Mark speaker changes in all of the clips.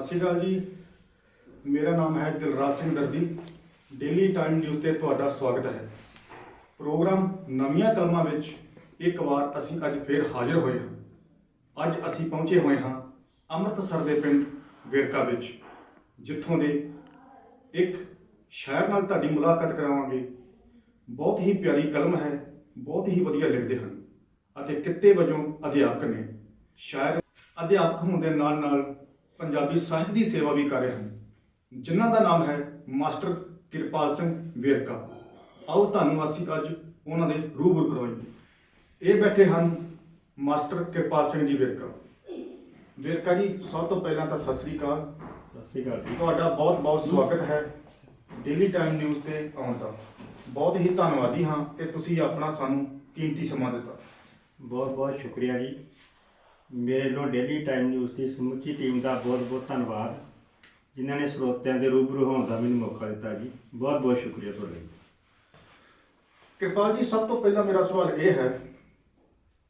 Speaker 1: ਸਤਿ ਸ਼੍ਰੀ ਅਕਾਲ ਜੀ। ਮੇਰਾ ਨਾਮ ਹੈ Dilraj Singh Dardi. Daily time news ਤੇ ਤੁਹਾਡਾ ਸਵਾਗਤ ਹੈ। ਪ੍ਰੋਗਰਾਮ ਨਵੀਆਂ ਕਲਮਾਂ ਵਿੱਚ ਇੱਕ ਵਾਰ ਅਸੀਂ ਅੱਜ ਫੇਰ ਹਾਜ਼ਰ ਹੋਏ ਹਾਂ। ਅੱਜ ਅਸੀਂ ਪਹੁੰਚੇ ਹੋਏ ਹਾਂ ਅੰਮ੍ਰਿਤਸਰ ਦੇ ਪਿੰਡ ਵੇਰਕਾ ਵਿੱਚ, ਜਿੱਥੋਂ ਦੇ ਇੱਕ ਸ਼ਾਇਰ ਨਾਲ ਤੁਹਾਡੀ ਮੁਲਾਕਾਤ ਕਰਾਵਾਂਗੇ। ਬਹੁਤ ਹੀ ਪਿਆਰੀ ਕਲਮ ਹੈ, ਬਹੁਤ ਹੀ ਵਧੀਆ ਲਿਖਦੇ ਹਨ ਅਤੇ ਕਿੱਤੇ ਵਜੋਂ ਅਧਿਆਪਕ ਨੇ। ਸ਼ਾਇਰ ਅਧਿਆਪਕ ਹੋਣ ਦੇ ਨਾਲ ਨਾਲ ਪੰਜਾਬੀ ਸਾਹਿਤ ਦੀ ਸੇਵਾ ਵੀ ਕਰ ਰਹੇ ਹਨ। ਜਿਨ੍ਹਾਂ ਦਾ ਨਾਮ ਹੈ ਮਾਸਟਰ ਕਿਰਪਾਲ ਸਿੰਘ ਵੇਰਕਾ। ਆਓ ਤੁਹਾਨੂੰ ਅਸੀਂ ਅੱਜ ਉਹਨਾਂ ਦੇ ਰੂਬਰੂ ਕਰਵਾਈਏ ਇਹ ਬੈਠੇ ਹਨ ਮਾਸਟਰ ਕਿਰਪਾਲ ਸਿੰਘ ਜੀ ਵੇਰਕਾ। ਵੇਰਕਾ ਜੀ ਸਭ ਤੋਂ ਪਹਿਲਾਂ ਤਾਂ ਸਤਿ ਸ੍ਰੀ ਅਕਾਲ।
Speaker 2: ਸਤਿ ਸ਼੍ਰੀ ਅਕਾਲ ਜੀ।
Speaker 1: ਤੁਹਾਡਾ ਬਹੁਤ ਬਹੁਤ ਸਵਾਗਤ ਹੈ ਡੇਲੀ ਟਾਈਮ ਨਿਊਜ਼ ਤੇ ਆਉਣ ਦਾ। ਬਹੁਤ ਹੀ ਧੰਨਵਾਦੀ ਹਾਂ ਕਿ ਤੁਸੀਂ ਆਪਣਾ ਸਾਨੂੰ ਕੀਮਤੀ ਸਮਾਂ ਦਿੱਤਾ।
Speaker 2: ਬਹੁਤ ਬਹੁਤ ਸ਼ੁਕਰੀਆ ਜੀ। ਮੇਰੇ ਵੱਲੋਂ ਡੇਲੀ ਟਾਈਮ ਨਿਊਜ਼ ਦੀ ਸਮੁੱਚੀ ਟੀਮ ਦਾ ਬਹੁਤ ਬਹੁਤ ਧੰਨਵਾਦ। ਜਿਨ੍ਹਾਂ ਨੇ ਸਰੋਤਿਆਂ ਦੇ ਰੂਬਰੂ ਹੋਣ ਦਾ ਮੈਨੂੰ ਮੌਕਾ ਦਿੱਤਾ ਜੀ। ਬਹੁਤ ਬਹੁਤ ਸ਼ੁਕਰੀਆ ਤੁਹਾਡਾ ਜੀ।
Speaker 1: ਕਿਰਪਾਲ ਜੀ ਸਭ ਤੋਂ ਪਹਿਲਾਂ ਮੇਰਾ ਸਵਾਲ ਇਹ ਹੈ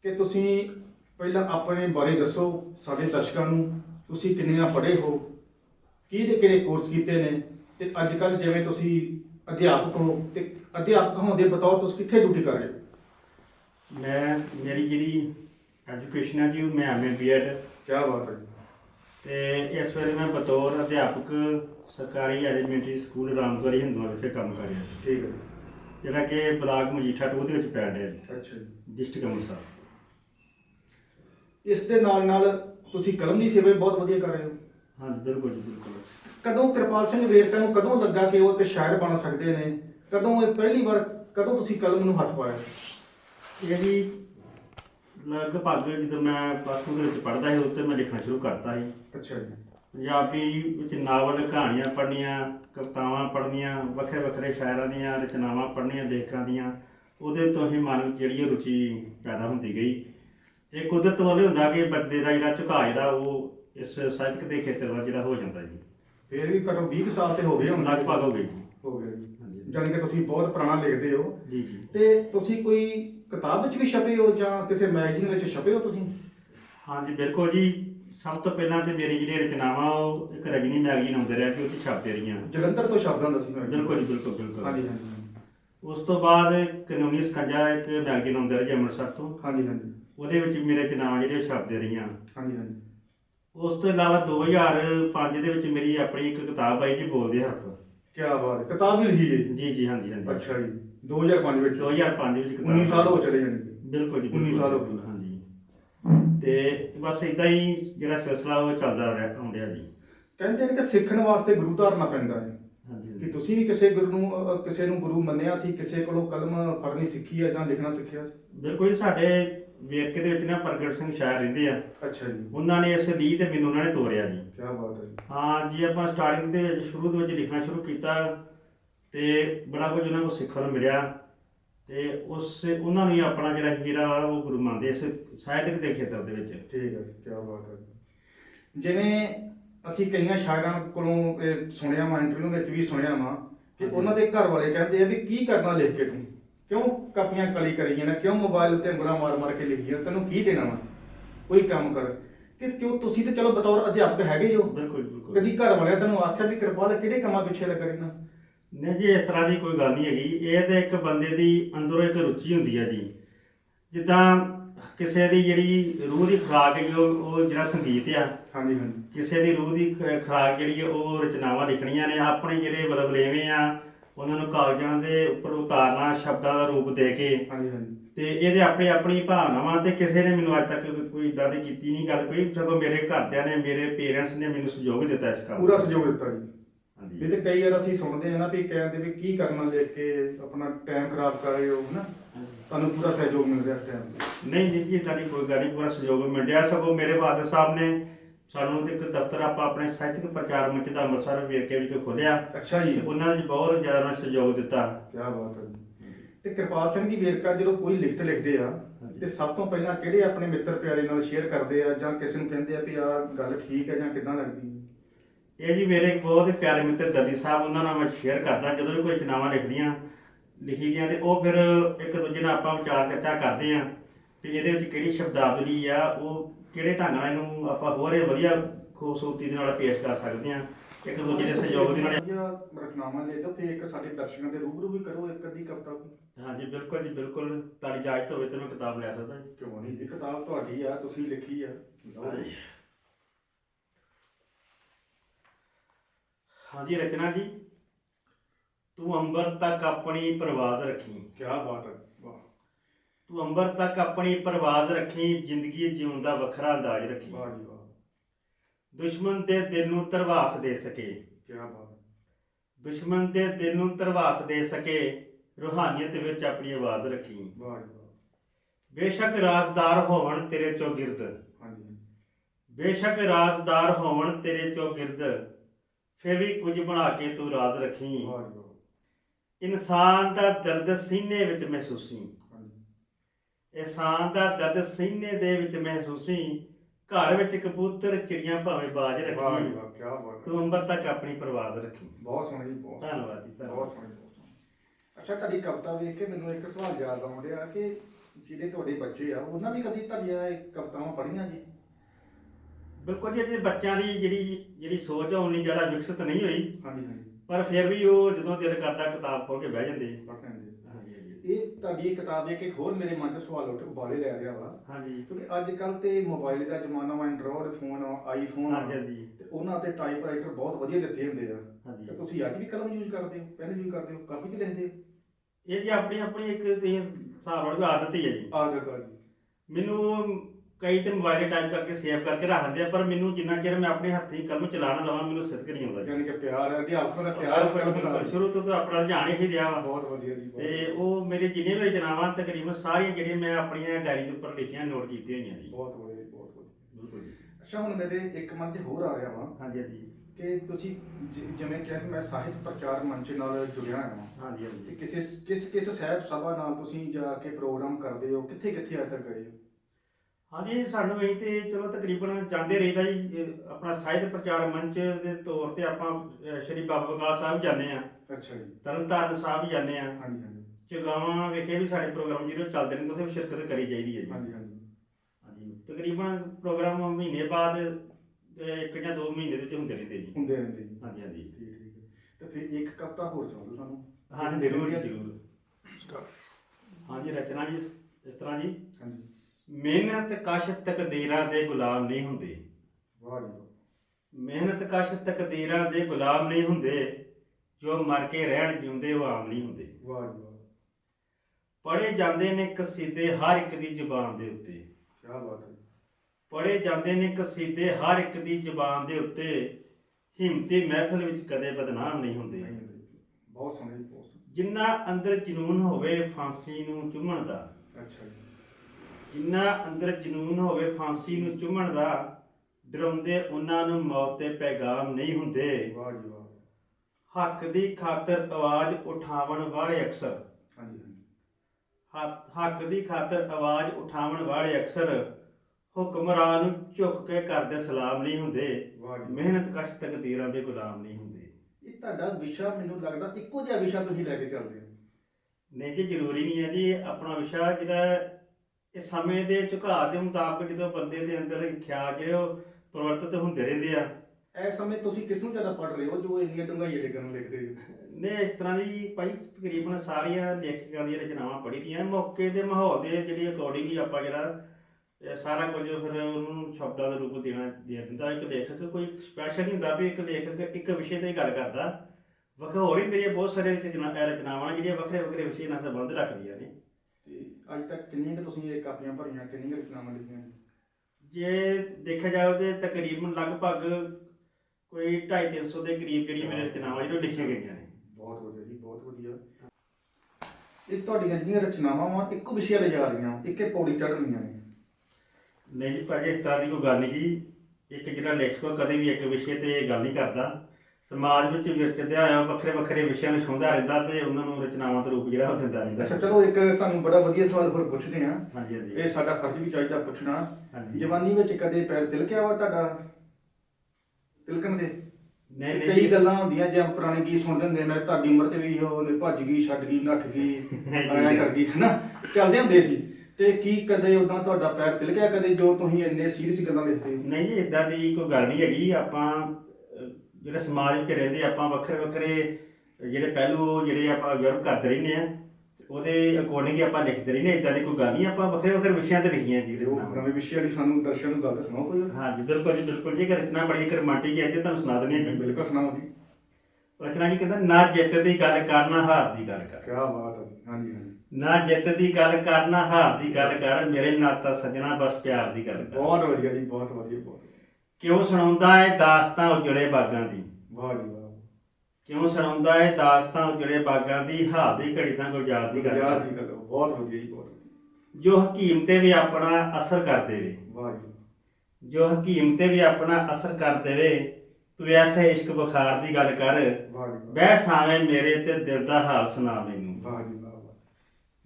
Speaker 1: ਕਿ ਤੁਸੀਂ ਪਹਿਲਾਂ ਆਪਣੇ ਬਾਰੇ ਦੱਸੋ ਸਾਡੇ ਦਰਸ਼ਕਾਂ ਨੂੰ। ਤੁਸੀਂ ਕਿੰਨੀਆਂ ਪੜ੍ਹੇ ਹੋ? ਕਿਹੜੇ ਕਿਹੜੇ ਕੋਰਸ ਕੀਤੇ ਨੇ? ਤੇ ਅੱਜ ਕੱਲ ਜਿਵੇਂ ਤੁਸੀਂ ਅਧਿਆਪਕ ਹੋ ਤੇ ਅਧਿਆਪਕ ਹੋਣ ਦੇ ਬਤੌਰ ਤੁਸੀਂ ਕਿੱਥੇ ਡਿਊਟੀ ਕਰ ਰਹੇ ਹੋ?
Speaker 2: ਮੈਂ ਮੇਰੀ ਜਿਹੜੀ ਐਜੂਕੇਸ਼ਨ ਹੈ ਜੀ ਮੈਂ ਐਮਏ ਬੀਐਡ
Speaker 1: ਕੀ ਬਾਤ ਹੈ ਜੀ।
Speaker 2: ਤੇ ਇਸ ਵੇਲੇ ਮੈਂ ਬਤੌਰ ਅਧਿਆਪਕ ਸਰਕਾਰੀ ਐਲੀਮੈਂਟਰੀ ਸਕੂਲ ਰਾਮਦਵਾਰੀ ਹਿੰਦੂਆਂ ਵਿਖੇ ਕੰਮ ਕਰ ਰਿਹਾ। ਜੀ
Speaker 1: ਠੀਕ ਹੈ
Speaker 2: ਜਿਹੜਾ ਕਿ ਬਲਾਕ ਮਜੀਠਾ ਟੂ ਦੇ ਵਿੱਚ ਪੈ ਰਿਹਾ ਜੀ।
Speaker 1: ਅੱਛਾ ਜੀ।
Speaker 2: ਡਿਸਟ੍ਰਿਕਟ ਅੰਮ੍ਰਿਤਸਰ।
Speaker 1: ਇਸ ਦੇ ਨਾਲ ਨਾਲ ਤੁਸੀਂ ਕਲਮ ਦੀ ਸੇਵਾ ਵੀ ਬਹੁਤ ਵਧੀਆ ਕਰ ਰਹੇ ਹੋ।
Speaker 2: ਹਾਂਜੀ ਬਿਲਕੁਲ ਜੀ ਬਿਲਕੁਲ।
Speaker 1: ਕਦੋਂ ਕਿਰਪਾਲ ਸਿੰਘ ਵੇਰਕਾ ਨੂੰ ਕਦੋਂ ਲੱਗਾ ਕਿ ਉਹ ਇੱਕ ਸ਼ਾਇਰ ਬਣ ਸਕਦੇ ਨੇ? ਕਦੋਂ ਇਹ ਪਹਿਲੀ ਵਾਰ ਕਦੋਂ ਤੁਸੀਂ ਕਲਮ ਨੂੰ ਹੱਥ ਪਾਇਆ?
Speaker 2: ਇਹ ਜੀ ਲਗਭਗ ਜਦੋਂ ਮੈਂ ਪਲੱਸ ਟੂ ਦੇ ਵਿੱਚ ਪੜ੍ਹਦਾ ਸੀ ਉਸ ਤੇ ਮੈਂ ਲਿਖਣਾ ਸ਼ੁਰੂ ਕਰਤਾ ਸੀ।
Speaker 1: ਅੱਛਾ ਜੀ।
Speaker 2: ਪੰਜਾਬੀ ਵਿੱਚ ਨਾਵਲ ਕਹਾਣੀਆਂ ਪੜ੍ਹਨੀਆਂ ਕਵਿਤਾਵਾਂ ਪੜ੍ਹਨੀਆਂ ਵੱਖਰੇ ਵੱਖਰੇ ਸ਼ਾਇਰਾਂ ਦੀਆਂ ਰਚਨਾਵਾਂ ਪੜ੍ਹਨੀਆਂ ਲੇਖਕਾਂ ਦੀਆਂ ਉਹਦੇ ਤੋਂ ਹੀ ਮਨ ਵਿੱਚ ਜਿਹੜੀ ਰੁਚੀ ਪੈਦਾ ਹੁੰਦੀ ਗਈ। ਇਹ ਕੁਦਰਤ ਵੱਲੋਂ ਹੁੰਦਾ ਕਿ ਬੰਦੇ ਦਾ ਜਿਹੜਾ ਝੁਕਾਅ ਜਿਹੜਾ ਉਹ ਇਸ ਸਾਹਿਤਕ ਦੇ ਖੇਤਰ ਵੱਲ ਜਿਹੜਾ ਹੋ ਜਾਂਦਾ ਜੀ।
Speaker 1: ਫੇਰ ਵੀ ਘੱਟੋ 20 ਕੁ ਸਾਲ ਤੇ ਹੋ ਗਏ ਹੁਣ।
Speaker 2: ਲਗਭਗ ਹੋ ਗਈ ਜੀ।
Speaker 1: ਹੋ ਗਿਆ ਜੀ। ਜਾਣੀ ਕਿ ਤੁਸੀਂ ਬਹੁਤ ਪੁਰਾਣਾ ਲਿਖਦੇ ਹੋ।
Speaker 2: ਜੀ ਜੀ।
Speaker 1: ਤੇ ਤੁਸੀਂ ਕੋਈ ਕਿਤਾਬ ਵਿੱਚ ਵੀ ਛਪੇ ਹੋ ਜਾਂ ਕਿਸੇ ਮੈਗਜ਼ੀਨ ਵਿੱਚ ਛਪੇ ਹੋ ਤੁਸੀਂ?
Speaker 2: ਹਾਂਜੀ ਬਿਲਕੁਲ ਜੀ। ਸਭ ਤੋਂ ਪਹਿਲਾਂ ਤੇ ਮੇਰੀ ਜਿਹੜੀ ਰਚਨਾਵਾਂ ਉਹ ਇੱਕ ਰਜਨੀ ਮੈਗਜ਼ੀਨ ਆਉਂਦੇ ਰਿਹਾ ਕਿ ਉਹ 'ਚ ਛਪਦੇ ਰਹੀਆਂ।
Speaker 1: ਜਲੰਧਰ ਤੋਂ ਸ਼ਬਦਾਂ ਦਾ ਸੀ
Speaker 2: ਬਿਲਕੁਲ ਜੀ ਬਿਲਕੁਲ ਬਿਲਕੁਲ।
Speaker 1: ਹਾਂਜੀ ਹਾਂਜੀ
Speaker 2: ਉਸ ਤੋਂ ਬਾਅਦ ਕਾਨੂੰਨੀ ਸਕੰਜਾ ਇੱਕ ਮੈਗਜ਼ੀਨ ਆਉਂਦਾ ਰਿਹਾ ਜੀ ਅੰਮ੍ਰਿਤਸਰ ਤੋਂ।
Speaker 1: ਹਾਂਜੀ ਹਾਂਜੀ।
Speaker 2: ਉਹਦੇ ਵਿੱਚ ਮੇਰੇ ਰਚਨਾਵਾਂ ਜਿਹੜੀਆਂ ਛਪਦੇ ਰਹੀਆਂ।
Speaker 1: ਹਾਂਜੀ ਹਾਂਜੀ।
Speaker 2: ਉਸ ਤੋਂ ਇਲਾਵਾ 2005 ਦੇ ਵਿੱਚ ਮੇਰੀ ਆਪਣੀ ਇੱਕ ਕਿਤਾਬ ਆਈ ਜੀ ਬੋਲਦੇ ਹੱਥ
Speaker 1: ਕੀ ਬਾਤ ਹੈ। ਕਿਤਾਬ ਵੀ ਲਿਖੀ
Speaker 2: ਜੀ ਜੀ ਹਾਂਜੀ ਹਾਂਜੀ।
Speaker 1: ਅੱਛਾ ਜੀ। 2005 ਵਿੱਚ।
Speaker 2: 2005 ਵਿੱਚ ਕਿਤਾਬ
Speaker 1: 19 ਸਾਲ ਹੋ ਚਲੇ ਜਾਣੇ
Speaker 2: ਬਿਲਕੁਲ ਜੀ
Speaker 1: 19
Speaker 2: ਬਿਲਕੁਲ,
Speaker 1: ਸਾਲ ਹੋ
Speaker 2: ਬਿਲਕੁਲ, ਹਾਂਜੀ। ਤੇ ਬਸ ਇਦਾਂ ਹੀ ਜਿਹੜਾ ਸਿਲਸਿਲਾ ਉਹ ਚੱਲਦਾ ਰਿਹਾ ਆਉਂਦਿਆ ਜੀ।
Speaker 1: ਕਹਿੰਦੇ ਨੇ ਕਿ ਸਿੱਖਣ ਵਾਸਤੇ ਗੁਰੂ ਧਾਰਨਾ ਪੈਂਦਾ ਹੈ ਕਿ
Speaker 2: ਹਾਂਜੀ।
Speaker 1: ਤੁਸੀਂ ਵੀ ਕਿਸੇ ਗੁਰੂ ਨੂੰ ਅ, ਅ, ਕਿਸੇ ਨੂੰ ਗੁਰੂ ਮੰਨਿਆ ਸੀ ਕਿਸੇ ਕੋਲੋਂ ਕਲਮ ਫੜਨੀ ਸਿੱਖੀ ਹੈ ਜਾਂ ਲਿਖਣਾ ਸਿੱਖਿਆ ਸੀ?
Speaker 2: ਬਿਲਕੁਲ ਜੀ, ਸਾਡੇ ਵੇਰਕੇ ਦੇ ਵਿੱਚ ਨਾ ਪ੍ਰਗਟ ਸਿੰਘ ਸ਼ਾਇਰ ਰਹਿੰਦੇ ਆ।
Speaker 1: ਅੱਛਾ ਜੀ।
Speaker 2: ਉਹਨਾਂ ਨੇ ਇਸ ਲੀਹ ਤੇ ਮੈਨੂੰ ਉਹਨਾਂ ਨੇ ਤੋਰਿਆ ਜੀ।
Speaker 1: ਕੀ ਬਾਤ ਹੈ ਜੀ।
Speaker 2: ਹਾਂ ਜੀ ਆਪਾਂ ਸਟਾਰਟਿੰਗ ਦੇ ਵਿੱਚ ਸ਼ੁਰੂ ਦੇ ਵਿੱਚ ਲਿਖਣਾ ਸ਼ੁਰੂ ਕੀਤਾ। ਤੇ ਬੜਾ ਕੁਝ ਉਹਨਾਂ ਨੂੰ ਸਿੱਖਣ ਨੂੰ ਮਿਲਿਆ। ਤੇ ਉਸ ਉਹਨਾਂ ਨੂੰ ਹੀ ਆਪਣਾ ਜਿਹੜਾ ਜਿਹੜਾ ਉਹ ਗੁਰੂ ਮੰਨਦੇ ਇਸ ਸਾਹਿਤਕ ਦੇ ਖੇਤਰ ਦੇ ਵਿੱਚ।
Speaker 1: ਠੀਕ ਹੈ ਕੀ ਬਾਤ ਹੈ। ਜਿਵੇਂ ਅਸੀਂ ਕਈਆਂ ਸ਼ਾਇਰਾਂ ਕੋਲੋਂ ਸੁਣਿਆ ਵਾ ਇੰਟਰਵਿਊ ਵਿੱਚ ਵੀ ਸੁਣਿਆ ਵਾ ਕਿ। ਉਹਨਾਂ ਦੇ ਘਰ ਵਾਲੇ ਕਹਿੰਦੇ ਆ ਵੀ ਕੀ ਕਰਨਾ ਲਿਖ ਕੇ ਤੂੰ? ਕਿਉਂ ਕਾਪੀਆਂ ਕਲੀ ਕਰੀਆਂ ਨੇ ਕਿਉਂ ਮੋਬਾਈਲ ਤੇ ਉਂਗਲਾਂ ਮਾਰ ਮਾਰ ਕੇ ਲਿਖੀਆਂ ਤੈਨੂੰ ਕੀ ਦੇਣਾ ਵਾ? ਕੋਈ ਕੰਮ ਕਰ। ਕਿ ਕਿਉਂ ਤੁਸੀਂ ਤੇ ਚਲੋ ਬਤੌਰ ਅਧਿਆਪਕ ਹੈਗੇ ਹੀ ਹੋ।
Speaker 2: ਬਿਲਕੁਲ ਬਿਲਕੁਲ।
Speaker 1: ਕਦੀ ਘਰ ਵਾਲਿਆਂ ਤੈਨੂੰ ਆਖਿਆ ਵੀ ਕਿਰਪਾਲ ਕਿਹੜੇ ਕੰਮਾਂ ਪਿੱਛੇ ਲੱਗ ਰਹਿਣਾ?
Speaker 2: ਨਹੀਂ ਜੀ ਇਸ ਤਰ੍ਹਾਂ ਦੀ ਕੋਈ ਗੱਲ ਨਹੀਂ ਹੈਗੀ। ਇਹ ਤੇ ਇੱਕ ਬੰਦੇ ਦੀ ਅੰਦਰੋਂ ਇੱਕ ਰੁਚੀ ਹੁੰਦੀ ਹੈ ਜੀ। ਜਿੱਦਾਂ ਕਿਸੇ ਦੀ ਜਿਹੜੀ ਰੂਹ ਦੀ ਖੁਰਾਕ ਹੈਗੀ ਉਹ ਉਹ ਜਿਹੜਾ ਸੰਗੀਤ ਆ
Speaker 1: ਹਾਂਜੀ ਹਾਂਜੀ।
Speaker 2: ਕਿਸੇ ਦੀ ਰੂਹ ਦੀ ਖ- ਖੁਰਾਕ ਜਿਹੜੀ ਹੈ ਉਹ ਰਚਨਾਵਾਂ ਲਿਖਣੀਆਂ ਨੇ। ਆਪਣੇ ਜਿਹੜੇ ਵਲਵਲੇਵੇਂ ਆ ਉਹਨਾਂ ਨੂੰ ਕਾਗਜ਼ਾਂ ਦੇ ਉੱਪਰ ਉਤਾਰਨਾ ਸ਼ਬਦਾਂ ਦਾ ਰੂਪ ਦੇ ਕੇ।
Speaker 1: ਹਾਂਜੀ ਹਾਂਜੀ।
Speaker 2: ਤੇ ਇਹਦੇ ਆਪਣੀ ਆਪਣੀ ਭਾਵਨਾਵਾਂ ਤੇ ਕਿਸੇ ਨੇ ਮੈਨੂੰ ਅੱਜ ਤੱਕ ਕੋਈ ਇਦਾਂ ਦੀ ਕੀਤੀ ਨਹੀਂ। ਗੱਲ ਕੋਈ ਸਗੋਂ ਮੇਰੇ ਘਰਦਿਆਂ ਨੇ ਮੇਰੇ ਪੇਰੈਂਟਸ ਨੇ ਮੈਨੂੰ ਸਹਿਯੋਗ ਦਿੱਤਾ ਇਸ ਕੰਮ
Speaker 1: ਪੂਰਾ। ਸਹਿਯੋਗ ਦਿੱਤਾ ਜੀ।
Speaker 2: ਹਾਂਜੀ।
Speaker 1: ਵੀ ਤੇ ਕਈ ਵਾਰ ਅਸੀਂ ਸੁਣਦੇ ਆ ਨਾ ਵੀ ਕਹਿੰਦੇ ਵੀ ਕੀ ਕਰਨਾ ਲਿਖ ਕੇ ਆਪਣਾ ਟਾਈਮ ਖਰਾਬ ਕਰ ਰਹੇ ਹੋ ਹਨਾ? ਤੁਹਾਨੂੰ ਪੂਰਾ ਸਹਿਯੋਗ ਮਿਲ ਰਿਹਾ ਇਸ ਟਾਈਮ
Speaker 2: ਨਹੀਂ ਜੀ ਜੀ ਇਦਾਂ ਦੀ ਕੋਈ ਗੱਲ ਨਹੀਂ ਪੂਰਾ ਸਹਿਯੋਗ ਮਿਲਿਆ ਸਗੋਂ ਮੇਰੇ ਫਾਦਰ ਸਾਹਿਬ ਨੇ ਸਾਨੂੰ ਇੱਕ ਦਫ਼ਤਰ ਆਪਾਂ ਆਪਣੇ ਸਾਹਿਤਕ ਪ੍ਰਚਾਰ ਮੰਚ ਦਾ ਅੰਮ੍ਰਿਤਸਰ ਵੇਰਕੇ ਵਿੱਚ ਖੋਲਿਆ
Speaker 1: ਅੱਛਾ
Speaker 2: ਤੇ
Speaker 1: ਜੀ
Speaker 2: ਉਹਨਾਂ ਨੇ ਬਹੁਤ ਜ਼ਿਆਦਾ ਸਹਿਯੋਗ ਦਿੱਤਾ।
Speaker 1: ਕੀ ਬਾਤ ਹੈ। ਤੇ ਕਿਰਪਾਲ ਸਿੰਘ ਦੀ ਵੇਰਕਾ ਜਦੋਂ ਕੋਈ ਲਿਖਤ ਲਿਖਦੇ ਆ। ਤੇ ਸਭ ਤੋਂ ਪਹਿਲਾਂ ਕਿਹੜੇ ਆਪਣੇ ਮਿੱਤਰ ਪਿਆਰੇ ਨਾਲ ਸ਼ੇਅਰ ਕਰਦੇ ਆ ਜਾਂ ਕਿਸੇ ਨੂੰ ਕਹਿੰਦੇ ਆ ਵੀ ਆ ਗੱਲ ਠੀਕ ਹੈ ਜਾਂ ਕਿਦਾਂ ਲੱਗਦੀ ਹੈ?
Speaker 2: ਇਹ ਜੀ ਮੇਰੇ ਇੱਕ ਬਹੁਤ ਹੀ ਪਿਆਰੇ ਮਿੱਤਰ ਦਦੀ ਸਾਹਿਬ ਉਹਨਾਂ ਨਾਲ ਮੈਂ ਸ਼ੇਅਰ ਕਰਦਾ ਜਦੋਂ ਵੀ ਕੋਈ ਚਨਾਵਾਂ ਲਿਖਦੀਆਂ ਲਿਖੀ ਦੀਆਂ ਤੇ ਉਹ ਫਿਰ ਇੱਕ ਦੂਜੇ ਨਾਲ ਆਪਾਂ ਵਿਚਾਰ ਚਰਚਾ ਕਰਦੇ ਆ ਵੀ ਇਹਦੇ ਵਿੱਚ ਕਿਹੜੀ ਸ਼ਬਦਾਵਲੀ ਆ ਉਹ ਕਿਹੜੇ ਢੰਗ ਨਾਲ ਇਹਨੂੰ ਆਪਾਂ ਹੋਰ ਇਹ ਵਧੀਆ ਖੂਬਸੂਰਤੀ ਦੇ ਨਾਲ ਪੇਸ਼ ਕਰ ਸਕਦੇ ਹਾਂ ਇੱਕ ਦੂਜੇ ਦੇ ਸਹਿਯੋਗ ਦੇ ਨਾਲ।
Speaker 1: ਰਚਨਾਵਾਂ ਲੈ ਦੋ ਫਿਰ ਇੱਕ ਸਾਡੇ ਦਰਸ਼ਕਾਂ ਦੇ ਰੂਬਰੂ ਵੀ ਕਰੋ ਇੱਕ ਅੱਧੀ ਕਵਿਤਾ ਵੀ।
Speaker 2: ਹਾਂਜੀ ਬਿਲਕੁਲ ਜੀ ਬਿਲਕੁਲ। ਤੁਹਾਡੀ ਇਜਾਜ਼ਤ ਹੋਵੇ ਤਾਂ ਮੈਂ ਕਿਤਾਬ ਲੈ ਸਕਦਾ ਜੀ।
Speaker 1: ਕਿਉਂ ਨਹੀਂ ਜੀ ਕਿਤਾਬ ਤੁਹਾਡੀ ਆ ਤੁਸੀਂ ਲਿਖੀ ਆ।
Speaker 2: ਹਾਂਜੀ ਰਚਨਾ ਜੀ। ਤੂੰ ਅੰਬਰ ਤੱਕ ਆਪਣੀ ਪ੍ਰਵਾਜ਼ ਰੱਖੀ।
Speaker 1: ਕਿਆ ਬਾਤ ਹੈ ਵਾਹ।
Speaker 2: ਤੂੰ ਅੰਬਰ ਤੱਕ ਆਪਣੀ ਪ੍ਰਵਾਜ਼ ਰੱਖੀ ਜ਼ਿੰਦਗੀ ਜਿਉਣ ਦਾ ਵੱਖਰਾ ਅੰਦਾਜ਼ ਰੱਖੀ।
Speaker 1: ਵਾਹ ਜੀ ਵਾਹ।
Speaker 2: ਦੁਸ਼ਮਣ ਦੇ ਦਿਲ ਨੂੰ ਧਰਵਾਸ ਦੇ ਸਕੇ।
Speaker 1: ਕਿਆ ਬਾਤ
Speaker 2: ਦੁਸ਼ਮਣ ਦੇ ਦਿਲ ਨੂੰ ਧਰਵਾਸ ਦੇ ਸਕੇ ਰੂਹਾਨੀਅਤ ਵਿੱਚ ਆਪਣੀ ਆਵਾਜ਼ ਰੱਖੀ।
Speaker 1: ਵਾਹ ਜੀ ਵਾਹ।
Speaker 2: ਬੇਸ਼ੱਕ ਰਾਜ਼ਦਾਰ ਹੋਵਣ ਤੇਰੇ ਚੌਗਿਰਦ।
Speaker 1: ਹਾਂਜੀ।
Speaker 2: ਬੇਸ਼ੱਕ ਰਾਜ਼ਦਾਰ ਹੋਵਣ ਤੇਰੇ ਚੌਗਿਰਦ। ਫਿਰ ਵੀ ਕੁਝ ਬਣਾ ਕੇ ਤੂੰ ਰਾਜ਼ ਰੱਖੀ। ਇਨਸਾਨ ਦਾ ਦਰਦ ਸੀਨੇ ਵਿੱਚ ਮਹਿਸੂਸੀ ਇਨਸਾਨ ਦਾ ਦਰਦ ਸੀਨੇ ਦੇ ਵਿੱਚ ਮਹਿਸੂਸੀ ਘਰ ਵਿੱਚ ਕਬੂਤਰ ਚਿੜੀਆਂ ਭਾਵੇਂ ਬਾਜ ਰੱਖੀ।
Speaker 1: ਵਾਹ ਕਿਆ ਬਾਤ ਹੈ।
Speaker 2: ਤੂੰ ਅੰਬਰ ਤੱਕ ਆਪਣੀ ਪ੍ਰਵਾਜ਼ ਰੱਖੀ।
Speaker 1: ਬਹੁਤ ਸੋਹਣੀ ਬਹੁਤ ਸੋਹਣੀ।
Speaker 2: ਧੰਨਵਾਦ ਜੀ ਧੰਨਵਾਦ।
Speaker 1: ਬਹੁਤ ਸੋਹਣੀ ਬਹੁਤ ਸੋਹਣੀ। ਅੱਛਾ ਤੁਹਾਡੀ ਕਵਿਤਾ ਵੇਖ ਕੇ ਮੈਨੂੰ ਇੱਕ ਸਵਾਲ ਯਾਦ ਆਉਣ ਡਿਆ ਕਿ ਜਿਹੜੇ ਤੁਹਾਡੇ ਬੱਚੇ ਆ ਉਹਨਾਂ ਵੀ ਕਦੀ ਤੁਹਾਡੀਆਂ ਇਹ ਕਵਿਤਾਵਾਂ ਪੜ੍ਹੀਆਂ ਜੀ?
Speaker 2: ਬਿਲਕੁਲ ਜੀ ਅਜੇ ਬੱਚਿਆਂ ਦੀ ਜਿਹੜੀ ਜਿਹੜੀ ਸੋਚ ਆ ਉਨੀ ਜ਼ਿਆਦਾ ਵਿਕਸਿਤ ਨਹੀਂ ਹੋਈ।
Speaker 1: ਹਾਂਜੀ ਹਾਂਜੀ।
Speaker 2: ਪਰ ਫਿਰ ਵੀ ਉਹ ਜਦੋਂ ਦਿਲ ਕਰਦਾ ਕਿਤਾਬ ਖੋਲ ਕੇ ਬਹਿ ਜਾਂਦੇ।
Speaker 1: ਪੜ੍ਹ ਲੈਂਦੇ
Speaker 2: ਹਾਂਜੀ ਹਾਂਜੀ।
Speaker 1: ਇਹ ਤੁਹਾਡੀ ਇਹ ਕਿਤਾਬ ਕੇ ਇੱਕ ਹੋਰ ਮੇਰੇ ਮਨ 'ਚ ਸਵਾਲ ਉੱਠ ਉਬਾਲੇ ਲੈ ਰਿਹਾ ਵਾ।
Speaker 2: ਹਾਂਜੀ।
Speaker 1: ਕਿਉਂਕਿ ਅੱਜ ਕੱਲ ਤੇ ਮੋਬਾਈਲ ਦਾ ਜ਼ਮਾਨਾ ਵਾ ਐਂਡਰੋਇਡ ਫੋਨ ਆ ਆਈਫੋਨ ਆ
Speaker 2: ਹਾਂਜੀ ਹਾਂਜੀ।
Speaker 1: ਤੇ ਉਹਨਾਂ ਤੇ ਟਾਈਪਰਾਈਟਰ ਬਹੁਤ ਵਧੀਆ ਦਿੱਤੇ ਹੁੰਦੇ ਆ। ਤੇ
Speaker 2: ਹਾਂਜੀ
Speaker 1: ਤੁਸੀਂ ਅੱਜ ਵੀ ਕਲਮ ਯੂਜ਼ ਕਰਦੇ ਹੋ ਪੈਨ ਯੂਜ਼ ਕਰਦੇ ਹੋ ਕਾਪੀ 'ਚ ਲਿਖਦੇ ਹੋ?
Speaker 2: ਇਹ ਜੀ ਆਪਣੀ ਆਪਣੀ ਇੱਕ ਤੇ ਹਿਸਾਬ ਨਾਲ ਵੀ ਆਦਤ ਹੀ ਹੈ ਜੀ।
Speaker 1: ਆਦਤ ਆ ਜੀ।
Speaker 2: ਮੈਨੂੰ ਕਈ ਤੇ ਮੋਬਾਈਲ ਟਾਈਪ ਕਰਕੇ ਸੇਵ ਕਰਕੇ ਰੱਖ ਦਿੰਦੇ ਆ ਪਰ ਮੈਨੂੰ ਜਿੰਨਾ ਚਿਰ ਮੈਂ ਆਪਣੇ ਹੱਥੀਂ ਕਲਮ ਚਲਾਣਾ ਲਵਾਂ ਮੈਨੂੰ ਸਿੱਧਕ ਨਹੀਂ ਆਉਂਦਾ
Speaker 1: ਯਾਨੀ ਕਿ ਪਿਆਰ ਹੈ ਅਧਿਆਪਕਾਂ ਦਾ ਪਿਆਰ ਕਲਮ ਨਾਲ
Speaker 2: ਸ਼ੁਰੂ ਤੋਂ ਤਾਂ ਆਪਣਾ ਰੁਝਾਨ ਹੀ ਰਿਹਾ ਵਾ।
Speaker 1: ਬਹੁਤ ਵਧੀਆ ਜੀ
Speaker 2: ਤੇ ਉਹ ਮੇਰੇ ਜਿੰਨੇ ਵੀ ਰਚਨਾਵਾਂ ਤਕਰੀਬਨ ਸਾਰੀਆਂ ਜਿਹੜੀਆਂ ਮੈਂ ਆਪਣੀਆਂ ਡਾਇਰੀ ਦੇ ਉੱਪਰ ਲਿਖੀਆਂ ਨੋਟ ਕੀਤੀਆਂ ਹੋਈਆਂ ਜੀ।
Speaker 1: ਬਹੁਤ ਵਧੀਆ ਜੀ, ਬਹੁਤ ਵਧੀਆ।
Speaker 2: ਬਿਲਕੁਲ ਜੀ।
Speaker 1: ਅੱਛਾ ਹੁਣ ਮੇਰੇ ਇੱਕ ਮਨ 'ਚ ਹੋਰ ਆ ਰਿਹਾ ਵਾ
Speaker 2: ਹਾਂਜੀ ਹਾਂਜੀ।
Speaker 1: ਕਿ ਤੁਸੀਂ ਜਿਵੇਂ ਕਿਹਾ ਕਿ ਮੈਂ ਸਾਹਿਤ ਪ੍ਰਚਾਰ ਮੰਚ ਨਾਲ ਜੁੜਿਆ ਹਾਂ
Speaker 2: ਹਾਂਜੀ ਹਾਂਜੀ।
Speaker 1: ਕਿਸੇ ਕਿਸ ਕਿਸ ਸਾਹਿਬ ਸਭਾ ਨਾਲ ਤੁਸੀਂ ਜਾ ਕੇ ਪ੍ਰੋਗਰਾਮ ਕਰਦੇ ਹੋ? ਕਿੱਥੇ ਕਿੱਥੇ ਅੱਜ ਤੱਕ ਗਏ ਹੋ?
Speaker 2: ਹਾਂਜੀ ਸਾਨੂੰ ਇਹ ਤੇ ਚਲੋ ਤਕਰੀਬਨ ਜਾਂਦੇ ਰਹੀਦਾ ਜੀ ਇਹ ਆਪਣਾ ਸਾਹਿਤ ਪ੍ਰਚਾਰ ਮੰਚ ਦੇ ਤੌਰ ਤੇ ਆਪਾਂ ਅਹ, ਸ਼੍ਰੀ ਬਾਬਾ ਬਕਾਲ ਸਾਹਿਬ ਜਾਂਦੇ ਆ
Speaker 1: ਅੱਛਾ ਜੀ।
Speaker 2: ਤਰਨਤਾਰਨ ਸਾਹਿਬ ਵੀ ਜਾਂਦੇ ਆ
Speaker 1: ਹਾਂਜੀ ਹਾਂਜੀ।
Speaker 2: ਚਗਾਵਾਂ ਵਿਖੇ ਵੀ ਸਾਡੇ ਪ੍ਰੋਗਰਾਮ ਜਿਹੜੇ ਉਹ ਚੱਲਦੇ ਨੇ ਉੱਥੇ ਵੀ ਸ਼ਿਰਕਤ ਕਰੀ ਚਾਹੀਦੀ ਹੈ ਜੀ।
Speaker 1: ਹਾਂਜੀ ਹਾਂਜੀ।
Speaker 2: ਹਾਂਜੀ ਤਕਰੀਬਨ ਪ੍ਰੋਗਰਾਮ ਮਹੀਨੇ ਬਾਅਦ ਤੇ ਇੱਕ ਜਾਂ ਦੋ ਮਹੀਨੇ ਦੇ ਵਿੱਚ ਹੁੰਦੇ ਰਹਿੰਦੇ ਜੀ।
Speaker 1: ਹੁੰਦੇ ਰਹਿੰਦੇ ਜੀ।
Speaker 2: ਹਾਂਜੀ ਹਾਂਜੀ।
Speaker 1: ਠੀਕ ਠੀਕ ਹੈ। ਤੇ ਫਿਰ ਇੱਕ ਕਵਿਤਾ ਹੋਰ ਸੁਣਾਓ ਸਾਨੂੰ।
Speaker 2: ਹਾਂਜੀ ਜ਼ਰੂਰ ਜੀ, ਜ਼ਰੂਰ. ਹਾਂਜੀ ਰਚਨਾ ਜੀ ਇਸ ਇਸ ਤਰ੍ਹਾਂ ਜੀ।
Speaker 1: ਹਾਂਜੀ।
Speaker 2: ਮਿਹਨਤ ਕਸ਼ ਤਕਦੀਰਾਂ ਦੇ ਗੁਲਾਮ ਨਹੀਂ ਹੁੰਦੇ।
Speaker 1: ਵਾਹ ਜੀ ਵਾਹ।
Speaker 2: ਮਿਹਨਤ ਕਸ਼ ਤਕਦੀਰਾਂ ਦੇ ਗੁਲਾਮ ਨਹੀਂ ਹੁੰਦੇ ਜੋ ਮਰ ਕੇ ਰਹਿਣ ਜਿਉਂਦੇ ਉਹ ਆਮ ਨਹੀਂ ਹੁੰਦੇ।
Speaker 1: ਵਾਹ ਜੀ ਵਾਹ
Speaker 2: ਪੜ੍ਹੇ ਜਾਂਦੇ ਨੇ ਕਸੀਦੇ ਹਰ ਇੱਕ ਦੀ ਜ਼ੁਬਾਨ ਦੇ ਉੱਤੇ।
Speaker 1: ਕੀ ਬਾਤ ਹੈ।
Speaker 2: ਪੜ੍ਹੇ ਜਾਂਦੇ ਨੇ ਕਸੀਦੇ ਹਰ ਇੱਕ ਦੀ ਜ਼ੁਬਾਨ ਦੇ ਉੱਤੇ। ਹਿੰਮਤੀ ਮਹਿਫਲ ਵਿੱਚ ਕਦੇ ਬਦਨਾਮ ਨਹੀਂ ਹੁੰਦੇ।
Speaker 1: ਸੋਹਣੇ ਬਹੁਤ ਸੋਹਣੇ।
Speaker 2: ਜਿੰਨਾ ਅੰਦਰ ਜਨੂਨ ਹੋਵੇ ਫਾਂਸੀ ਨੂੰ ਚੁੰਮਣ ਦਾ।
Speaker 1: ਅੱਛਾ ਜੀ।
Speaker 2: ਜਿੰਨਾ ਅੰਦਰ ਜਨੂਨ ਹੋਵੇ ਫਾਂਸੀ ਨੂੰ ਚੁੰਮਣ ਦਾ ਡਰਾਉਂਦੇ ਉਹਨਾਂ ਨੂੰ ਮੌਤ ਦੇ ਪੈਗਾਮ ਨਹੀਂ ਹੁੰਦੇ।
Speaker 1: ਵਾਹ ਜੀ ਵਾਹ।
Speaker 2: ਹੱਕ ਦੀ ਖਾਤਰ ਆਵਾਜ਼ ਉਠਾਵਣ ਵਾਲੇ ਅਕਸਰ।
Speaker 1: ਹਾਂਜੀ ਹਾਂਜੀ।
Speaker 2: ਹੱਕ ਦੀ ਖਾਤਰ ਆਵਾਜ਼ ਉਠਾਵਣ ਵਾਲੇ ਅਕਸਰ ਹੁਕਮਰਾਨ ਨੂੰ ਝੁੱਕ ਕੇ ਕਰਦੇ ਸਲਾਮ ਨਹੀਂ ਹੁੰਦੇ। ਮਿਹਨਤ ਕਸ਼ ਤਕਦੀਰਾਂ ਦੇ ਗੁਲਾਮ ਨਹੀਂ ਹੁੰਦੇ।
Speaker 1: ਇਹ ਤੁਹਾਡਾ ਵਿਸ਼ਾ ਮੈਨੂੰ ਲੱਗਦਾ ਇੱਕੋ ਜਿਹਾ ਵਿਸ਼ਾ ਤੁਸੀਂ ਲੈ ਕੇ ਚੱਲਦੇ ਹੋ।
Speaker 2: ਨਹੀਂ ਜੀ ਜ਼ਰੂਰੀ ਨਹੀਂ ਹੈ ਜੀ ਆਪਣਾ ਵਿਸ਼ਾ ਜਿਹੜਾ ਇਹ ਸਮੇਂ ਦੇ ਝੁਕਾਅ ਦੇ ਮੁਤਾਬਕ ਜਦੋਂ ਬੰਦੇ ਦੇ ਅੰਦਰ ਖਿਆਲ ਜਿਹੜੇ ਉਹ ਪਰਿਵਰਤਿਤ ਹੁੰਦੇ ਰਹਿੰਦੇ ਆ।
Speaker 1: ਇਸ ਸਮੇਂ ਤੁਸੀਂ ਕਿਸ ਨੂੰ ਜ਼ਿਆਦਾ ਪੜ੍ਹ ਰਹੇ ਹੋ ਜੋ ਇੰਨੀਆਂ ਡੂੰਘਾਈਆਂ ਲਿਖਣ ਨੂੰ ਲਿਖਦੇ ਹੋ?
Speaker 2: ਨੇ ਇਸ ਤਰ੍ਹਾਂ ਦੀ ਭਾਈ ਤਕਰੀਬਨ ਸਾਰੀਆਂ ਲੇਖਕਾਂ ਦੀਆਂ ਰਚਨਾਵਾਂ ਪੜ੍ਹੀ ਦੀਆਂ। ਮੌਕੇ ਦੇ ਮਾਹੌਲ ਦੇ ਜਿਹੜੀ ਅਕੋਰਡਿੰਗ ਹੀ ਆਪਾਂ ਜਿਹੜਾ ਇਹ ਸਾਰਾ ਕੁਝ ਫਿਰ ਉਹਨੂੰ ਸ਼ਬਦਾਂ ਦੇ ਰੂਪ ਦੇਣਾ ਦੇ ਦਿੰਦਾ। ਇੱਕ ਲੇਖਕ ਕੋਈ ਸਪੈਸ਼ਲ ਨਹੀਂ ਹੁੰਦਾ ਵੀ ਇੱਕ ਲੇਖਕ ਇੱਕ ਵਿਸ਼ੇ ਤੇ ਗੱਲ ਕਰਦਾ। ਵਖ ਹੋਰ ਹੀ ਮੇਰੀਆਂ ਬਹੁਤ ਸਾਰੇ ਰਚਨਾ- ਰਚਨਾਵਾਂ ਜਿਹੜੀਆਂ ਵੱਖਰੇ ਵੱਖਰੇ ਵਿਸ਼ੇ ਨਾਲ ਸੰਬੰਧ ਰੱਖਦੀਆਂ ਨੇ।
Speaker 1: ਅੱਜ ਤੱਕ ਕਿੰਨੀਆਂ ਕਿ ਤੁਸੀਂ ਇਹ ਕਾਪੀਆਂ ਭਰੀਆਂ ਕਿੰਨੀਆਂ ਕੁ ਰਚਨਾਵਾਂ ਲਿਖੀਆਂ?
Speaker 2: ਜੇ ਦੇਖਿਆ ਜਾਵੇ ਤੇ ਤਕਰੀਬਨ ਲਗਭਗ ਕੋਈ 2.5 300 ਦੇ ਕਰੀਬ ਜਿਹੜੀ ਮੇਰੇ ਰਚਨਾਵਾਂ ਜਿਹੜੀਆਂ ਲਿਖੀਆਂ ਗਈਆਂ ਨੇ।
Speaker 1: ਬਹੁਤ ਵਧੀਆ ਜੀ ਬਹੁਤ ਵਧੀਆ। ਇਹ ਤੁਹਾਡੀਆਂ ਜਿਹੜੀਆਂ ਰਚਨਾਵਾਂ ਵਾ ਇੱਕੋ ਵਿਸ਼ੇ ਤੇ ਜਾ ਰਹੀਆਂ ਇੱਕੇ ਪੌੜੀ ਚੜ੍ਹ ਰਹੀਆਂ ਨੇ।
Speaker 2: ਨਹੀਂ ਜੀ ਭਾਜੀ ਇਸ ਤਰ੍ਹਾਂ ਦੀ ਕੋਈ ਗੱਲ ਨਹੀਂ ਜੀ। ਇੱਕ ਜਿਹੜਾ ਲੇਖਕ ਕਦੇ ਵੀ ਇੱਕ ਵਿਸ਼ੇ ਤੇ ਗੱਲ ਨਹੀਂ ਕਰਦਾ ਸਮਾਜ ਵਿੱਚ ਵਿਚਰਦਿਆਂ ਹੋਇਆ ਵੱਖਰੇ ਵੱਖਰੇ ਵਿਸ਼ਿਆਂ ਨੂੰ ਛੂੰਹਦਾ ਰਹਿੰਦਾ ਤੇ ਉਹਨਾਂ ਨੂੰ ਰਚਨਾਵਾਂ ਦਾ ਰੂਪ ਜਿਹੜਾ ਉਹ ਦਿੰਦਾ ਰਹਿੰਦਾ।
Speaker 1: ਅੱਛਾ ਚਲੋ ਇੱਕ ਤੁਹਾਨੂੰ ਬੜਾ ਵਧੀਆ ਸਵਾਲ ਹੋਰ ਪੁੱਛਦੇ
Speaker 2: ਹਾਂਜੀ ਹਾਂਜੀ।
Speaker 1: ਇਹ ਸਾਡਾ ਫਰਜ਼ ਵੀ ਚਾਹੀਦਾ ਪੁੱਛਣਾ।
Speaker 2: ਹਾਂਜੀ।
Speaker 1: ਜਵਾਨੀ ਵਿੱਚ ਕਦੇ ਪੈਰ ਤਿਲਕਿਆ ਵਾ ਤੁਹਾਡਾ? ਤਿਲਕਣ ਦੇ?
Speaker 2: ਨਹੀਂ ਨਹੀਂ।
Speaker 1: ਕਈ
Speaker 2: ਜੀ,
Speaker 1: ਗੱਲਾਂ ਹੁੰਦੀਆਂ ਜੇ ਪੁਰਾਣੇ ਗੀਤ ਸੁਣਦੇ ਹੁੰਦੇ ਨੇ ਤੁਹਾਡੀ ਉਮਰ ਤੇ ਵੀ ਉਹ ਨੇ ਭੱਜ ਗਈ ਛੱਡ ਗਈ ਨੱਠ ਗਈ ਆਇਆ ਕਰ ਗਈ ਹਨਾ? ਚੱਲਦੇ ਹੁੰਦੇ ਸੀ। ਤੇ ਕੀ ਕਦੇ ਉਦਾਂ ਤੁਹਾਡਾ ਪੈਰ ਤਿਲਕਿਆ? ਕਦੇ ਜੋ ਤੁਸੀਂ ਇੰਨੇ ਸੀਰੀਅਸ ਗੱਲਾਂ ਲਿਖਦੇ ਹੋ?
Speaker 2: ਨਹੀਂ ਜੀ ਇਦਾਂ ਦੀ ਕੋਈ ਗੱਲ ਨਹੀਂ ਹੈਗੀ। ਆਪਾਂ ਜਿਹੜੇ ਸਮਾਜ ਵਿੱਚ ਰਹਿੰਦੇ ਆਪਾਂ ਵੱਖਰੇ ਵੱਖਰੇ ਜਿਹੜੇ ਪਹਿਲੂ ਜਿਹੜੇ ਆਪਾਂ ਅਬਜ਼ਰਵ ਕਰਦੇ ਰਹਿੰਦੇ ਆ ਤੇ ਉਹਦੇ ਅਕੋਰਡਿੰਗ ਹੀ ਆਪਾਂ ਲਿਖਦੇ ਰਹਿੰਦੇ ਇਦਾਂ ਦੀ ਕੋਈ ਗੱਲ ਨਹੀਂ ਆਪਾਂ ਵੱਖਰੇ ਵੱਖਰੇ ਵਿਸ਼ਿਆਂ ਤੇ ਲਿਖੀਆਂ ਜੀ
Speaker 1: ਉਹ
Speaker 2: ਰਚਨਾਵਾਂ।
Speaker 1: ਨਵੇਂ ਵਿਸ਼ੇ ਵਾਲੀ ਸਾਨੂੰ ਦਰਸ਼ਨ ਨੂੰ ਗੱਲ ਤਾਂ ਸੁਣਾਓ ਕੋਈ
Speaker 2: ਹਾਂਜੀ ਬਿਲਕੁਲ ਜੀ ਬਿਲਕੁਲ ਜੀ ਇੱਕ ਰਚਨਾ ਬੜੀ ਇੱਕ ਰੋਮਾਂਟਿਕ ਹੈ ਜੀ ਤੁਹਾਨੂੰ ਸੁਣਾ ਦਿੰਦੇ ਹਾਂ ਜੀ
Speaker 1: ਬਿਲਕੁਲ ਸੁਣਾਓ ਜੀ
Speaker 2: ਰਚਨਾ ਜੀ ਕਹਿੰਦਾ ਨਾ ਜਿੱਤ ਦੀ ਗੱਲ ਕਰ ਨਾ ਹਾਰ ਦੀ ਗੱਲ ਕਰ
Speaker 1: ਕੀ ਬਾਤ ਹੈ ਜੀ। ਹਾਂਜੀ ਹਾਂਜੀ
Speaker 2: ਨਾ ਜਿੱਤ ਦੀ ਗੱਲ ਕਰ ਨਾ ਹਾਰ ਦੀ ਗੱਲ ਕਰ ਮੇਰੇ ਨਾਤਾ ਸੱਜਣਾ ਬਸ ਪਿਆਰ ਦੀ ਗੱਲ ਕਰ
Speaker 1: ਬਹੁਤ ਵਧੀਆ ਜੀ ਬਹੁਤ ਵਧੀਆ ਬਹੁਤ ਵਧੀਆ।
Speaker 2: ਕਿਉਂ ਸੁਣਾਉਂਦਾ ਹੈ ਦਾਸਤਾਂ ਉਜੜੇ ਬਾਗਾਂ ਦੀ?
Speaker 1: ਵਾਹ ਜੀ ਵਾਹ।
Speaker 2: ਕਿਉਂ ਸੁਣਾਉਂਦਾ ਹੈ ਦਾਸਤਾਂ ਉਜੜੇ ਬਾਗਾਂ ਦੀ? ਹਾਰ ਦੀ ਘੜੀ ਤਾਂ ਗੁਲਜ਼ਾਰ ਦੀ ਗੱਲ
Speaker 1: ਯਾਰ
Speaker 2: ਕਰ
Speaker 1: ਦੀ ਗੱਲ ਬਹੁਤ ਵਧੀਆ ਜੀ ਬਹੁਤ ਵਧੀਆ।
Speaker 2: ਜੋ ਹਕੀਮ ਤੇ ਵੀ ਆਪਣਾ ਅਸਰ ਕਰ ਦੇਵੇ
Speaker 1: ਵਾਹ ਜੀ।
Speaker 2: ਜੋ ਹਕੀਮ ਤੇ ਵੀ ਆਪਣਾ ਅਸਰ ਕਰ ਦੇਵੇ ਤੂੰ ਐਸੇ ਇਸ਼ਕ ਬੁਖਾਰ ਦੀ ਗੱਲ ਕਰ।
Speaker 1: ਵਾਹ ਜੀ
Speaker 2: ਬਹਿ ਸਾਵੇਂ ਮੇਰੇ ਤੇ ਦਿਲ ਦਾ ਹਾਲ ਸੁਣਾ ਮੈਨੂੰ।
Speaker 1: ਵਾਹ ਜੀ ਵਾਹ ਵਾਹ।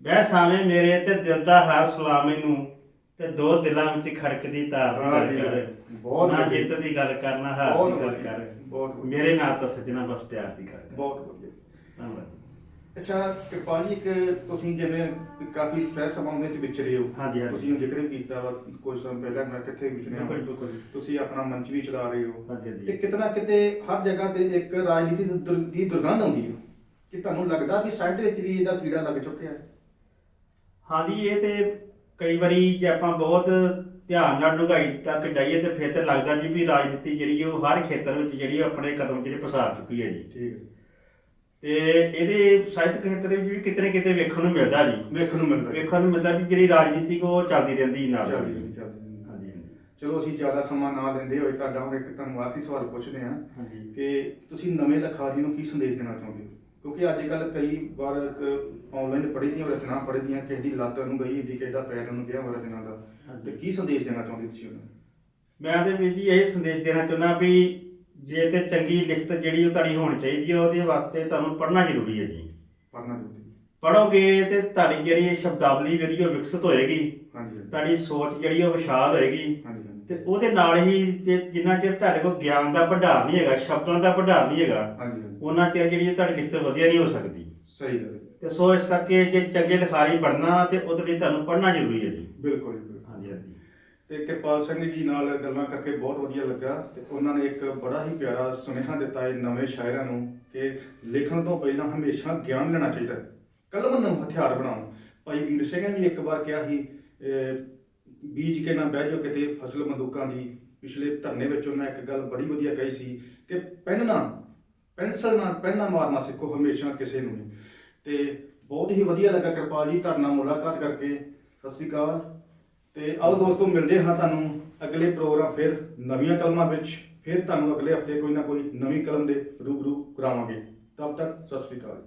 Speaker 2: ਬਹਿ ਸਾਵੇਂ ਮੇਰੇ ਤੇ ਦਿਲ ਦਾ ਹਾਲ ਸੁਣਾ ਮੈਨੂੰ। ਤੇ ਦੋ ਦਿਲਾਂ ਵਿੱਚ ਖੜਕਦੀ ਤਾਰ ਦੀ ਗੱਲ ਕਰ।
Speaker 1: ਬਹੁਤ
Speaker 2: ਨਾ। ਜਿੱਤ ਦੀ ਗੱਲ ਕਰ ਨਾ ਹਾਰ
Speaker 1: ਬਹੁਤ
Speaker 2: ਦੀ ਗੱਲ
Speaker 1: ਵਧੀਆ,
Speaker 2: ਕਰ।
Speaker 1: ਬਹੁਤ ਵਧੀਆ।
Speaker 2: ਮੇਰੇ ਨਾਲ ਤਾਂ ਸੱਜਣਾ ਬਸ ਪਿਆਰ ਦੀ ਗੱਲ ਕਰ।
Speaker 1: ਬਹੁਤ ਵਧੀਆ।
Speaker 2: ਧੰਨਵਾਦ।
Speaker 1: ਅੱਛਾ ਕਿਰਪਾਲ ਜੀ ਇੱਕ ਤੁਸੀਂ ਜਿਵੇਂ ਕਾਫੀ ਸਹਿ ਸਮਾਂ ਦੇ ਵਿੱਚ ਵਿਚਰੇ ਹੋ।
Speaker 2: ਹਾਂਜੀ, ਹਾਂਜੀ।
Speaker 1: ਤੁਸੀਂ ਜ਼ਿਕਰ ਵੀ ਕੀਤਾ ਵਾ ਕੁਝ ਸਮਾਂ ਪਹਿਲਾਂ ਮੈਂ ਕਿੱਥੇ ਵਿਚਰੇ
Speaker 2: ਬਿਲਕੁਲ
Speaker 1: ਹਾਂ
Speaker 2: ਬਿਲਕੁਲ
Speaker 1: ਤੁਸੀਂ ਆਪਣਾ ਮੰਚ ਵੀ ਚਲਾ ਰਹੇ ਹੋ।
Speaker 2: ਹਾਂਜੀ
Speaker 1: ਤੇ
Speaker 2: ਹਾਂਜੀ
Speaker 1: ਕਿਤਨਾ ਕਿਤੇ ਹਰ ਜਗ੍ਹਾ ਤੇ ਇੱਕ ਰਾਜਨੀਤੀ ਦੀ ਦੁਰ- ਦੀ ਦੁਰਗੰਧ ਆਉਂਦੀ ਹੈ। ਕਿ ਤੁਹਾਨੂੰ ਲੱਗਦਾ ਵੀ ਸਾਹਿਤ ਵਿੱਚ ਵੀ ਇਹਦਾ ਕੀੜਾ ਲੱਗ ਚੁੱਕਿਆ ਹੈ?
Speaker 2: ਹਾਂਜੀ ਇਹ ਤੇ ਕਈ ਵਾਰੀ ਜੇ ਆਪਾਂ ਬਹੁਤ ਧਿਆਨ ਨਾਲ ਡੂੰਘਾਈ ਤੱਕ ਜਾਈਏ ਤੇ ਫਿਰ ਤੇ ਲੱਗਦਾ ਜੀ ਵੀ ਰਾਜਨੀਤੀ ਜਿਹੜੀ ਉਹ ਹਰ ਖੇਤਰ ਵਿੱਚ ਜਿਹੜੀ ਆਪਣੇ ਕਦਮ ਜਿਹੜੇ ਪਸਾਰ ਚੁੱਕੀ ਹੈ ਜੀ।
Speaker 1: ਠੀਕ
Speaker 2: ਤੇ ਇਹਦੇ ਸਾਹਿਤਕ ਖੇਤਰ ਵਿੱਚ ਵੀ ਕਿਤੇ ਨਾ ਕਿਤੇ ਵੇਖਣ ਨੂੰ ਮਿਲਦਾ ਜੀ।
Speaker 1: ਵੇਖਣ ਨੂੰ ਮਿਲਦਾ
Speaker 2: ਵੇਖਣ ਨੂੰ ਮਿਲਦਾ ਵੀ ਜਿਹੜੀ ਰਾਜਨੀਤੀ ਕੋ ਚੱਲਦੀ ਰਹਿੰਦੀ ਨਾਲ।
Speaker 1: ਚੱਲਦੀ ਰਹਿੰਦੀ, ਚੱਲਦੀ ਰਹਿੰਦੀ।
Speaker 2: ਹਾਂਜੀ
Speaker 1: ਚਲੋ ਅਸੀਂ ਜ਼ਿਆਦਾ ਸਮਾਂ ਨਾ ਦਿੰਦੇ ਹੋਏ ਤੁਹਾਡਾ ਹੁਣ ਇੱਕ ਤੁਹਾਨੂੰ ਆਖਰੀ ਸਵਾਲ ਪੁੱਛਦੇ ਹਾਂ
Speaker 2: ਹਾਂਜੀ।
Speaker 1: ਕਿ ਤੁਸੀਂ ਨਵੇਂ ਲਖਾਰੀ ਨੂੰ ਕੀ ਸੰਦੇਸ਼ ਦੇਣਾ ਚਾਹੁੰਦੇ ਹੋ? ਕਿਉਂਕਿ ਅੱਜ ਕੱਲ ਕਈ ਵਾਰ ਆਨਲਾਈਨ ਪੜ੍ਹੀ ਦੀਆਂ ਰਚਨਾ ਪੜ੍ਹੀ ਦੀਆਂ ਕਿਸੇ ਦੀ ਲੱਤ ਨੂੰ ਗਈ ਹੁੰਦੀ ਕਿਸੇ ਦਾ ਪੈਰ ਨੂੰ ਗਿਆ ਹੋਇਆ ਰਚਨਾ ਦਾ। ਤੇ ਕੀ ਸੰਦੇਸ਼ ਦੇਣਾ ਚਾਹੁੰਦੇ ਤੁਸੀਂ ਉਹਨਾਂ? ਨੂੰ
Speaker 2: ਮੈਂ ਤੇ ਵੀਰ ਜੀ ਇਹ ਸੰਦੇਸ਼ ਦੇਣਾ ਚਾਹੁੰਦਾ ਵੀ ਜੇ ਤੇ ਚੰਗੀ ਲਿਖਤ ਜਿਹੜੀ ਉਹ ਤੁਹਾਡੀ ਹੋਣੀ ਚਾਹੀਦੀ ਹੈ ਉਹਦੇ ਵਾਸਤੇ ਤੁਹਾਨੂੰ ਪੜ੍ਹਨਾ ਜ਼ਰੂਰੀ ਹੈ ਜੀ।
Speaker 1: ਪੜ੍ਹਨਾ ਜ਼ਰੂਰੀ।
Speaker 2: ਪੜੋਗੇ ਤੇ ਤੁਹਾਡੀ ਜਿਹੜੀ ਇਹ ਸ਼ਬਦਾਵਲੀ ਜਿਹੜੀ ਉਹ ਵਿਕਸਿਤ ਹੋਏਗੀ
Speaker 1: ਹਾਂਜੀ
Speaker 2: ਤੁਹਾਡੀ ਸੋਚ ਜਿਹੜੀ ਉਹ ਵਿਸ਼ਾਲ ਹੋਏਗੀ
Speaker 1: ਹਾਂਜੀ
Speaker 2: ਤੇ ਉਹਦੇ ਨਾਲ ਹੀ ਜੇ ਜਿੰਨਾ ਚਿਰ ਤੁਹਾਡੇ ਕੋਲ ਗਿਆਨ ਦਾ ਭੰਡਾਰ ਨਹੀਂ ਹੈਗਾ ਸ਼ਬਦਾਂ ਦਾ ਭੰਡਾਰ ਨਹੀਂ ਹੈਗਾ
Speaker 1: ਹਾਂਜੀ
Speaker 2: ਉਹਨਾਂ ਚਿਰ ਜਿਹੜੀ ਇਹ ਤੁਹਾਡੀ ਲਿਖਤ ਵਧੀਆ ਨਹੀਂ ਹੋ ਸਕਦੀ।
Speaker 1: ਸਹੀ ਗੱਲ ਹੈ।
Speaker 2: ਤੇ ਸੋ ਇਸ ਕਰਕੇ ਜੇ ਚੰਗੇ ਲਿਖਾਰੀ ਬਣਨਾ ਤੇ ਉਹਦੇ ਲਈ ਤੁਹਾਨੂੰ ਪੜ੍ਹਨਾ ਜ਼ਰੂਰੀ ਹੈ ਜੀ।
Speaker 1: ਬਿਲਕੁਲ ਜੀ, ਬਿਲਕੁਲ।
Speaker 2: ਹਾਂਜੀ ਹਾਂਜੀ।
Speaker 1: ਤੇ ਕਿਰਪਾਲ ਸਿੰਘ ਜੀ ਨਾਲ ਗੱਲਾਂ ਕਰਕੇ ਬਹੁਤ ਵਧੀਆ ਲੱਗਾ ਤੇ ਉਹਨਾਂ ਨੇ ਇੱਕ ਬੜਾ ਹੀ ਪਿਆਰਾ ਸੁਨੇਹਾ ਦਿੱਤਾ ਹੈ ਨਵੇਂ ਸ਼ਾਇਰਾਂ ਨੂੰ ਕਿ ਲਿਖਣ ਤੋਂ ਪਹਿਲਾਂ ਹਮੇਸ਼ਾ ਗਿਆਨ ਲੈਣਾ ਚਾਹੀਦਾ ਹੈ। ਕਲਮ ਨੂੰ ਹਥਿਆਰ ਬਣਾਉਣ। ਭਾਈ ਵੀਰ ਸਿੰਘ ਨੇ ਇੱਕ ਵਾਰ ਕਿਹਾ ਸੀ ਬੀਜ ਕੇ ਨਾ ਬਹਿ ਜਾਓ ਕਿਤੇ ਫਸਲ ਬੰਦੂਕਾਂ ਦੀ। ਪਿਛਲੇ ਧਰਨੇ ਵਿੱਚ ਉਹਨਾਂ ਇੱਕ ਗੱਲ ਬੜੀ ਵਧੀਆ ਕਹੀ ਸੀ ਕਿ ਪੈਨ ਨਾ ਪੈਨਸਲ ਨਾਲ ਪੈਨ ਮਾਰਨਾ ਸਿੱਖੋ ਹਮੇਸ਼ਾ ਕਿਸੇ ਨੂੰ ਨਹੀਂ। ਤੇ ਬਹੁਤ ਹੀ ਵਧੀਆ ਲੱਗਾ ਕਿਰਪਾਲ ਜੀ, ਤੁਹਾਡੇ ਨਾਲ ਮੁਲਾਕਾਤ ਕਰਕੇ। ਸਤਿ ਸ਼੍ਰੀ ਅਕਾਲ। ਤੇ ਆਓ ਦੋਸਤੋ, ਮਿਲਦੇ ਹਾਂ ਤੁਹਾਨੂੰ ਅਗਲੇ ਪ੍ਰੋਗਰਾਮ ਫਿਰ ਨਵੀਆਂ ਕਲਮਾਂ ਵਿੱਚ। ਫਿਰ ਤੁਹਾਨੂੰ ਅਗਲੇ ਹਫ਼ਤੇ ਕੋਈ ਨਾ ਕੋਈ ਨਵੀਂ ਕਲਮ ਦੇ ਰੂਬਰੂ ਕਰਾਵਾਂਗੇ। ਤਦ ਤੱਕ ਸਤਿ ਸ਼੍ਰੀ ਅਕਾਲ।